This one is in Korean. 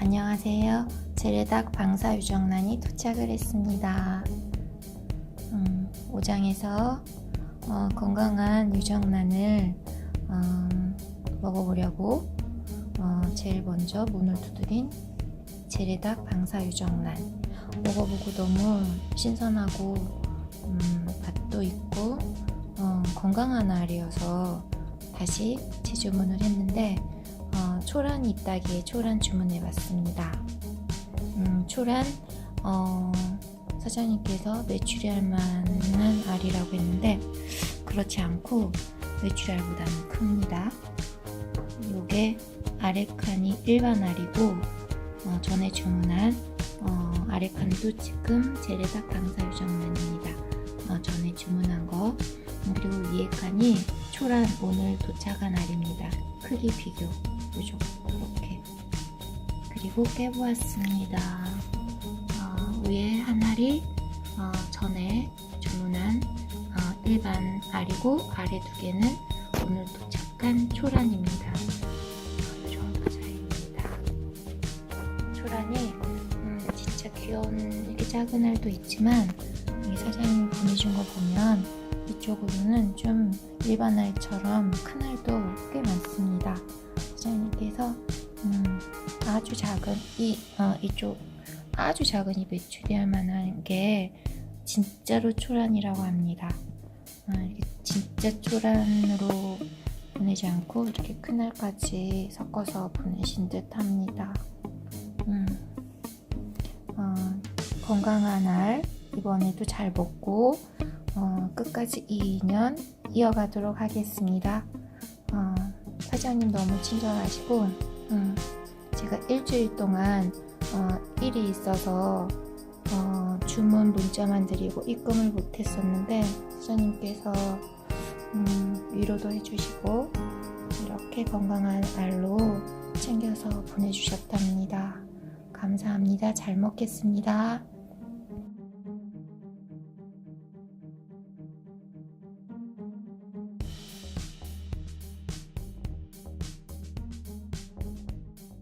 안녕하세요. 제레닥 방사 유정란이 도착을 했습니다. 음, 오장에서 어, 건강한 유정란을 음, 먹어보려고 어, 제일 먼저 문을 두드린 제레닥 방사 유정란 먹어보고 너무 신선하고 음, 맛도 있고 어, 건강한 알이어서 다시 재주문을 했는데 어, 초란 있다기에 초란 주문해 봤습니다. 음, 초란 어, 사장님께서 메추리알 만한 알이라고 했는데 그렇지 않고 메추리알보다는 큽니다. 요게 아래칸이 일반 알이고 어, 전에 주문한 어, 아래칸도 지금 제레닥 방사유정란입니다. 어, 전에 주문한 거 음, 그리고 위에 칸이 초란 오늘 도착한 알입니다. 크기 비교 보죠. 이렇게 그리고 깨보았습니다. 어, 위에 한 알이 어, 전에 주문한 어, 일반 알이고 아래 두 개는 오늘 도착한 초란입니다. 어, 좋은 과자입니다. 초란이 음, 진짜 귀여운 이렇게 작은 알도 있지만 이 사장님 보내준 거 보면 이쪽으로는 좀 일반 알처럼 큰 알도 꽤 많습니다. 사장님께서 음, 아주 작은 이 어, 이쪽 아주 작은 이 메추리알 만한 게 진짜로 초란이라고 합니다. 아, 이렇게 진짜 초란으로 보내지 않고 이렇게 큰 알까지 섞어서 보내신 듯 합니다. 음, 어, 건강한 알 이번에도 잘 먹고 어, 끝까지 2년 이어가도록 하겠습니다. 어, 사장님 너무 친절하시고 음, 제가 일주일 동안 어, 일이 있어서 어, 주문 문자만 드리고 입금을 못했었는데 사장님께서 음, 위로도 해주시고 이렇게 건강한 알로 챙겨서 보내주셨답니다. 감사합니다. 잘 먹겠습니다.